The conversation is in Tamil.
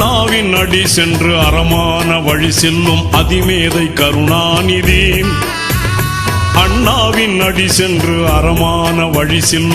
அண்ணாவின் அடி சென்று அறமான வழி செல்லும் அதிமேதை கருணாநிதி. அண்ணாவின் அடி சென்று அறமான வழி செல்லும்